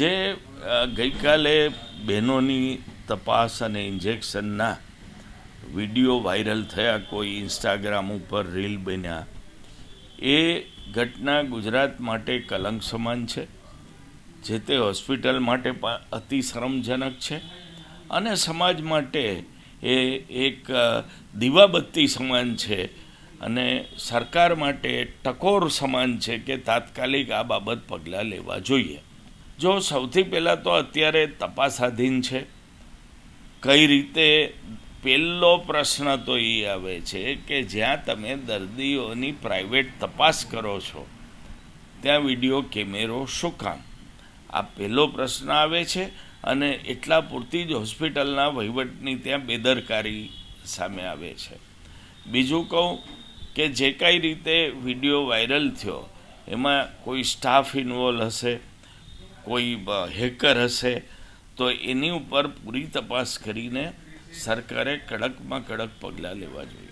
જે ગઈકાલે બહેનોની તપાસ અને ઇન્જેક્શનના વીડિયો વાયરલ થયા, કોઈ ઇન્સ્ટાગ્રામ ઉપર રીલ બન્યા, એ ઘટના ગુજરાત માટે કલંક સમાન છે, જે તે હોસ્પિટલ માટે અતિ શરમજનક છે, અને સમાજ માટે એ એક દીવાબત્તી સમાન છે, અને સરકાર માટે ટકોર સમાન છે કે તાત્કાલિક આ બાબત પગલાં લેવા જોઈએ. જો સૌથી પહેલાં તો અત્યારે તપાસાધીન છે. કઈ રીતે પહેલો પ્રશ્ન તો એ આવે છે કે જ્યાં તમે દર્દીઓની પ્રાઇવેટ તપાસ કરો છો, ત્યાં વીડિયો કેમેરો શું કામ? આ પહેલો પ્રશ્ન આવે છે અને એટલા પૂરતી જ હોસ્પિટલના વહીવટની ત્યાં બેદરકારી સામે આવે છે. બીજું કહું કે જે કાંઈ રીતે વીડિયો વાયરલ થયો, એમાં કોઈ સ્ટાફ ઇન્વોલ્વ હશે કોઈ હેકર હશે, તો એની ઉપર પૂરી તપાસ કરીને સરકારે કડકમાં કડક પગલાં લેવા જોઈએ.